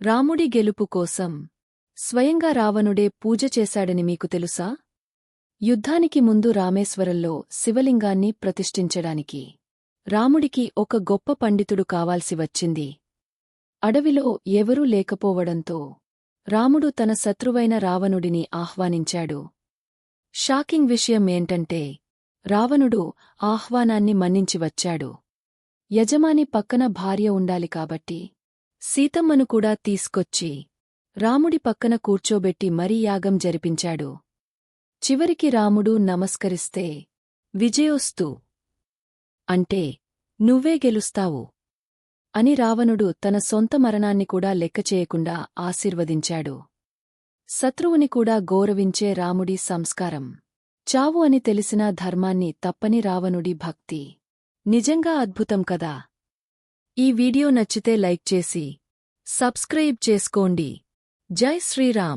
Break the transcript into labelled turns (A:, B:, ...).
A: రాముడి గెలుపు కోసం స్వయంగా రావణుడే పూజ చేశాడని మీకు తెలుసా? యుద్ధానికి ముందు రామేశ్వరంలో శివలింగాన్ని ప్రతిష్ఠించడానికి రాముడికి ఒక గొప్ప పండితుడు కావాల్సి వచ్చింది. అడవిలో ఎవరూ లేకపోవడంతో రాముడు తన శత్రువైన రావణుడిని ఆహ్వానించాడు. షాకింగ్ విషయం ఏంటంటే రావణుడు ఆహ్వానాన్ని మన్నించి వచ్చాడు. యజమాని పక్కన భార్య ఉండాలి కాబట్టి సీతమ్మను కూడా తీసుకొచ్చి రాముడి పక్కన కూర్చోబెట్టి మరీ యాగం జరిపించాడు. చివరికి రాముడు నమస్కరిస్తే విజయోస్తు! అంటే నువ్వే గెలుస్తావు అని రావణుడు తన సొంత మరణాన్ని కూడా లెక్కచేయకుండా ఆశీర్వదించాడు. శత్రువుని కూడా గౌరవించే రాముడి సంస్కారం. చావు అని తెలిసిన ధర్మాన్ని తప్పని రావణుడి భక్తి. నిజంగా అద్భుతం కదా! ఈ వీడియో నచ్చితే లైక్ చేసి సబ్స్క్రైబ్ చేసుకోండి. జై శ్రీరామ్.